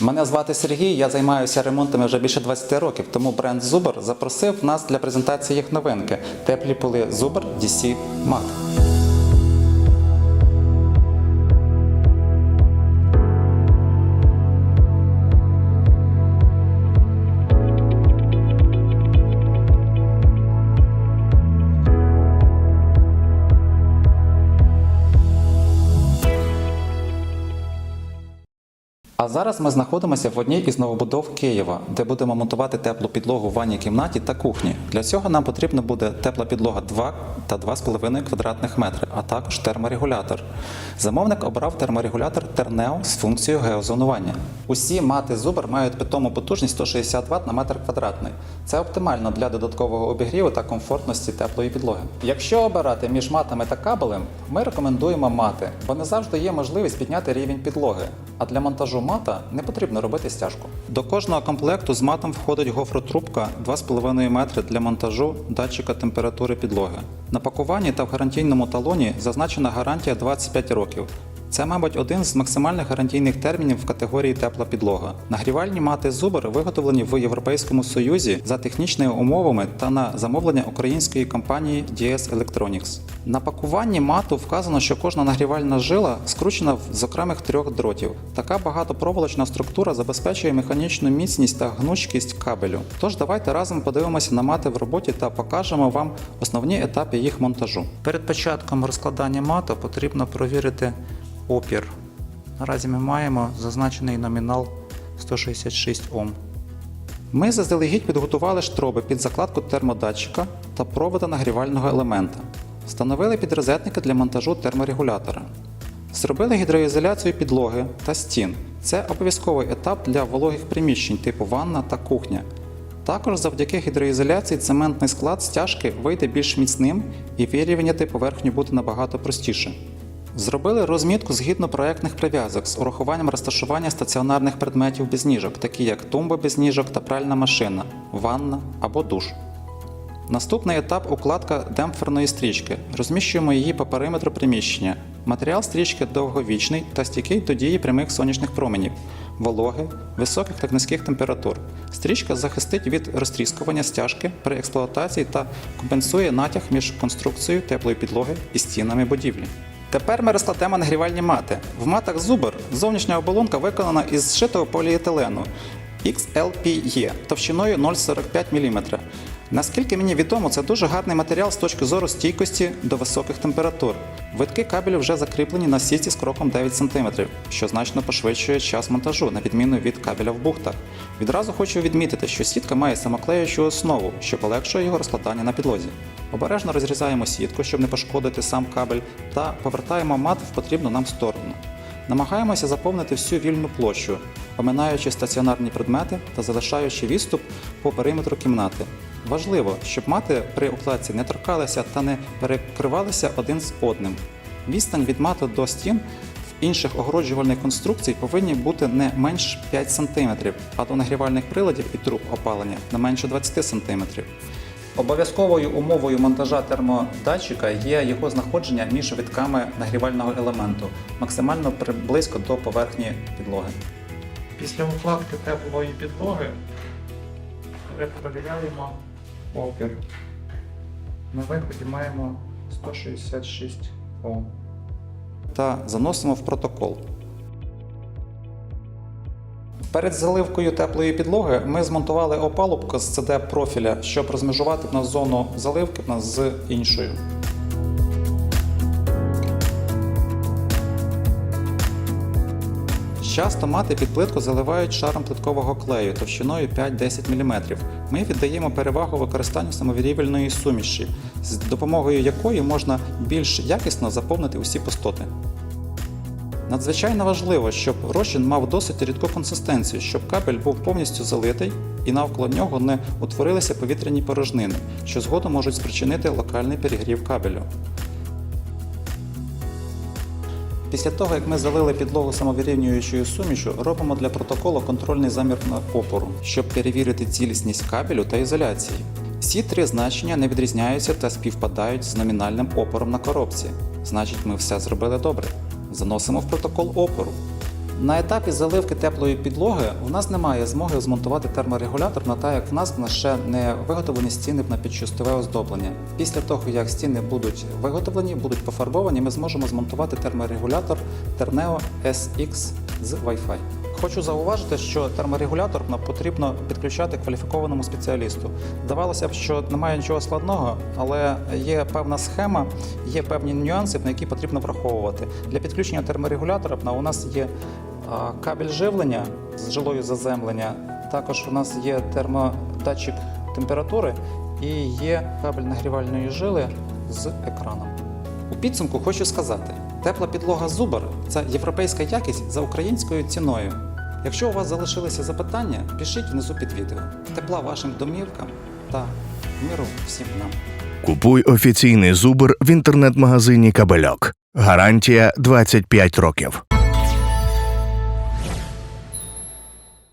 Мене звати Сергій, я займаюся ремонтами вже більше 20 років, тому бренд Зубер запросив нас для презентації їх новинки теплі поли Зубер DC Matte. А зараз ми знаходимося в одній із новобудов Києва, де будемо монтувати теплу підлогу в ванній кімнаті та кухні. Для цього нам потрібна буде тепла підлога 2 та 2,5 квадратних метри, а також терморегулятор. Замовник обрав терморегулятор Тернео з функцією геозонування. Усі мати Zuber мають питому потужність 160 Вт на метр квадратний. Це оптимально для додаткового обігріву та комфортності теплої підлоги. Якщо обирати між матами та кабелем, ми рекомендуємо мати, бо не завжди є можливість підняти рівень підлоги. А для монтажу мата не потрібно робити стяжку. До кожного комплекту з матом входить гофротрубка 2,5 метри для монтажу датчика температури підлоги. На пакуванні та в гарантійному талоні зазначена гарантія 25 років. Це, мабуть, один з максимальних гарантійних термінів в категорії тепла підлога. Нагрівальні мати Zuber виготовлені в Європейському Союзі за технічними умовами та на замовлення української компанії DS Electronics. На пакуванні мату вказано, що кожна нагрівальна жила скручена з окремих трьох дротів. Така багатопроволочна структура забезпечує механічну міцність та гнучкість кабелю. Тож давайте разом подивимося на мати в роботі та покажемо вам основні етапи їх монтажу. Перед початком розкладання мату потрібно провірити опір. Наразі ми маємо зазначений номінал 166 Ом. Ми заздалегідь підготували штроби під закладку термодатчика та провода нагрівального елемента. Встановили підрозетники для монтажу терморегулятора. Зробили гідроізоляцію підлоги та стін. Це обов'язковий етап для вологих приміщень типу ванна та кухня. Також завдяки гідроізоляції цементний склад стяжки вийде більш міцним і вирівняти поверхню буде набагато простіше. Зробили розмітку згідно проектних прив'язок з урахуванням розташування стаціонарних предметів без ніжок, такі як тумба без ніжок та пральна машина, ванна або душ. Наступний етап укладка демпферної стрічки. Розміщуємо її по периметру приміщення. Матеріал стрічки довговічний та стійкий до дії прямих сонячних променів, вологи, високих та низьких температур. Стрічка захистить від розтріскування стяжки при експлуатації та компенсує натяг між конструкцією теплої підлоги і стінами будівлі. Тепер ми розкладемо нагрівальні мати. В матах Zuber зовнішня оболонка виконана із зшитого поліетилену XLPE товщиною 0,45 мм. Наскільки мені відомо, це дуже гарний матеріал з точки зору стійкості до високих температур. Витки кабелю вже закріплені на сітці з кроком 9 см, що значно пошвидшує час монтажу, на відміну від кабеля в бухтах. Відразу хочу відмітити, що сітка має самоклеючу основу, що полегшує його розкладання на підлозі. Обережно розрізаємо сітку, щоб не пошкодити сам кабель, та повертаємо мат в потрібну нам сторону. Намагаємося заповнити всю вільну площу, оминаючи стаціонарні предмети та залишаючи відступ по периметру кімнати. Важливо, щоб мати при укладці не торкалися та не перекривалися один з одним. Відстань від мату до стін в інших огороджувальних конструкцій повинні бути не менш 5 см, а до нагрівальних приладів і труб опалення не менше 20 см. Обов'язковою умовою монтажа термодатчика є його знаходження між витками нагрівального елементу, максимально близько до поверхні підлоги. Після укладки теплої підлоги ми перевіряємо опір. На виході маємо 166 Ом. та заносимо в протокол. Перед заливкою теплої підлоги ми змонтували опалубку з CD профіля, щоб розмежувати в нас зону заливки з іншою. Часто мати під плитку заливають шаром плиткового клею товщиною 5-10 мм. Ми віддаємо перевагу використанню самовирівельної суміші, з допомогою якої можна більш якісно заповнити усі пустоти. Надзвичайно важливо, щоб розчин мав досить рідку консистенцію, щоб кабель був повністю залитий і навколо нього не утворилися повітряні порожнини, що згодом можуть спричинити локальний перегрів кабелю. Після того, як ми залили підлогу самовирівнюючою сумішю, робимо для протоколу контрольний замір на опору, щоб перевірити цілісність кабелю та ізоляції. Всі три значення не відрізняються та співпадають з номінальним опором на коробці. Значить, ми все зробили добре. Заносимо в протокол опору. На етапі заливки теплої підлоги у нас немає змоги змонтувати терморегулятор на так, як в нас в ще не виготовлені стіни на підчустове оздоблення. Після того, як стіни будуть виготовлені, будуть пофарбовані, ми зможемо змонтувати терморегулятор Terneo SX з Wi-Fi. Хочу зауважити, що терморегулятор нам потрібно підключати кваліфікованому спеціалісту. Здавалося б, що немає нічого складного, але є певна схема, є певні нюанси, на які потрібно враховувати. Для підключення терморегулятора у нас є кабель живлення з жилою заземлення. Також у нас є термодатчик температури і є кабель нагрівальної жили з екраном. У підсумку хочу сказати: тепла підлога Зубар це європейська якість за українською ціною. Якщо у вас залишилися запитання, пишіть внизу під відео. Тепла вашим домівкам та миру всім нам. Купуй офіційний зубр в інтернет-магазині Кабельок. Гарантія 25 років.